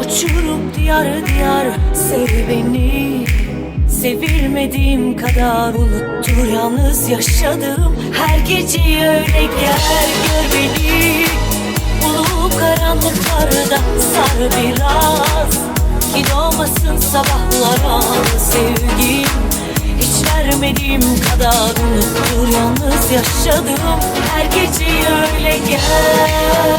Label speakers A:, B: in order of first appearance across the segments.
A: Uçurup diyar diyar. Sev beni Sevilmediğim kadar unuttur. Yalnız yaşadığım Her geceyi öyle gel gör beni. Ulu karanlıklarda sar biraz. Ki doğmasın sabahlara sevgim. Hiç vermediğim kadar unuttur. Yalnız yaşadığım Her geceyi öyle gel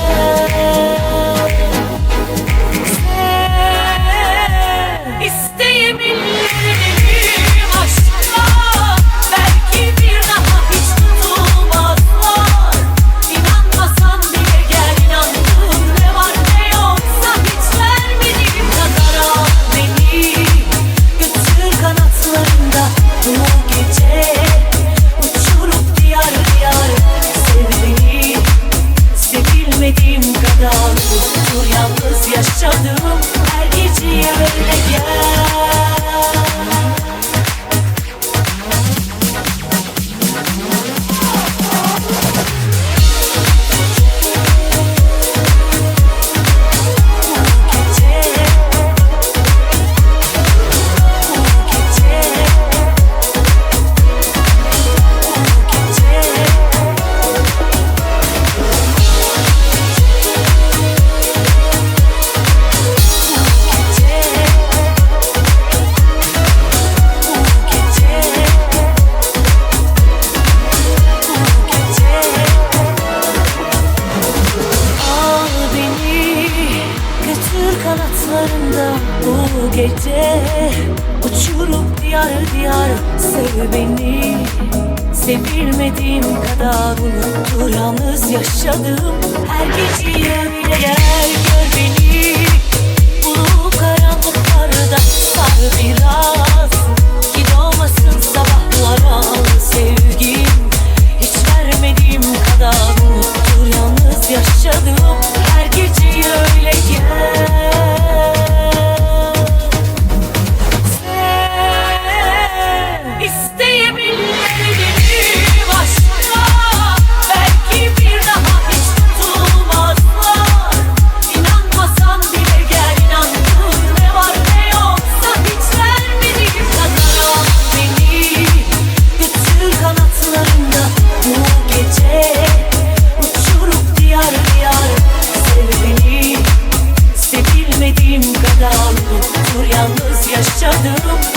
A: kanatlarında bu gece Uçurup diyar diyar sev beni. Sevilmediğim kadar unuttur yalnız yaşadığım Her geceyi öyle gel gör beni rush to room.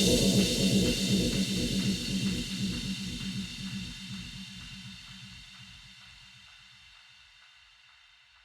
A: どうも。